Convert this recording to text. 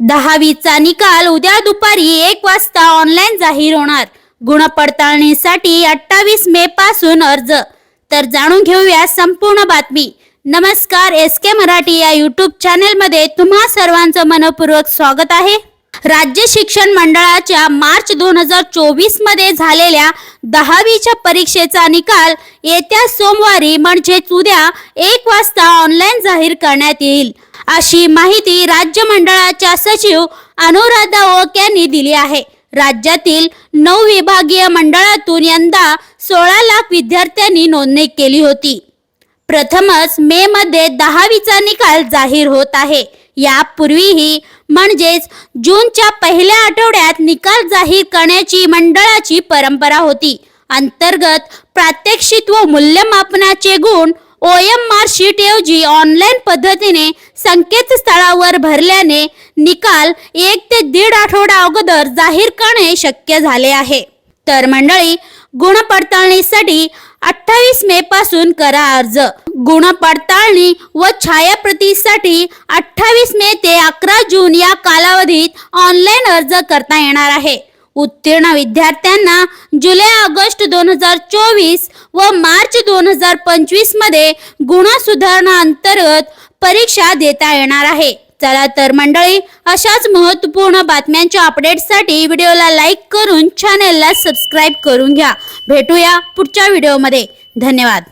दहावीचा निकाल उद्या दुपारी एक वाजता ऑनलाईन जाहीर होणार. गुणपडताळणीसाठी अठ्ठावीस मे पासून अर्ज. तर जाणून घेऊया संपूर्ण बातमी. नमस्कार एस के मराठी या युट्यूब चॅनेलमध्ये तुम्हा सर्वांचं मनपूर्वक स्वागत आहे. राज्य शिक्षण मंडळाच्या मार्च दोन हजार चोवीसमध्ये झालेल्या दहावीच्या परीक्षेचा निकाल येत्या सोमवारी म्हणजेच उद्या एक वाजता ऑनलाईन जाहीर करण्यात येईल. अशी माहिती राज्य मंडळाच्या सचिव अनुराधा ओक यांनी दिली आहे. राज्यातील नऊ विभागीय मंडळातून यंदा सोळा लाख विद्यार्थ्यांनी नोंदणी केली होती. प्रथमच मे मध्ये दहावीचा निकाल जाहीर होत आहे. यापूर्वीही म्हणजेच जूनच्या पहिल्या आठवड्यात निकाल जाहीर करण्याची मंडळाची परंपरा होती. अंतर्गत प्रात्यक्षित व मूल्यमापनाचे गुण ओ एम मार्कशीट ऐवजी ऑनलाईन पद्धतीने संकेतस्थळावर भरल्याने निकाल एक ते दीड आठवडा अगोदर जाहीर करणे शक्य झाले आहे. तर मंडळी गुण पडताळणीसाठी अठ्ठावीस मे पासून करा अर्ज. गुण पडताळणी व छायाप्रतीसाठी अठ्ठावीस मे ते अकरा जून या कालावधीत ऑनलाईन अर्ज करता येणार आहे. उत्तीर्ण विद्यार्थ्यांना जुलै ऑगस्ट दोन हजार चोवीस व मार्च दोन हजार पंचवीसमध्ये गुण सुधारणा अंतर्गत परीक्षा देता येणार आहे. चला तर मंडळी अशाच महत्त्वपूर्ण बातम्यांच्या अपडेटसाठी व्हिडिओला लाईक करून चॅनेलला सबस्क्राईब करून घ्या. भेटूया पुढच्या व्हिडिओमध्ये. धन्यवाद.